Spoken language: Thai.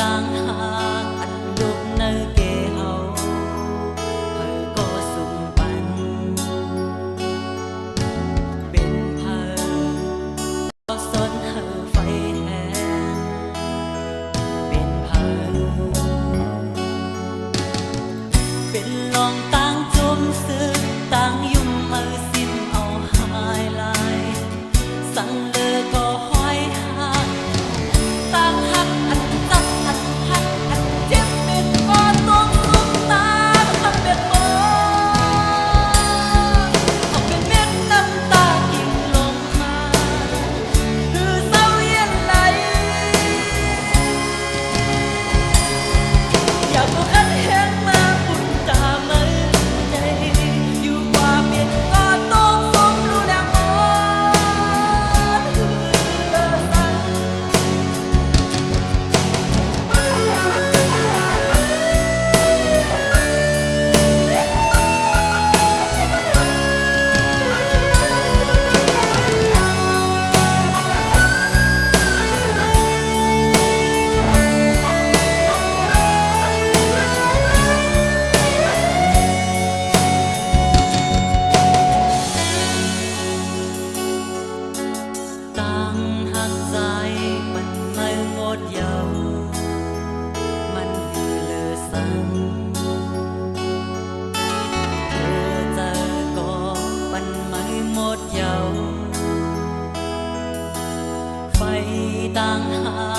ต่างหากอันดุกเนเกเฮาเธอก็สุมปัน เป็นเฮาก็สนเธอไฟแทนเป็นเฮอเป็นลองต่างจมซึกต่าง ต่างหา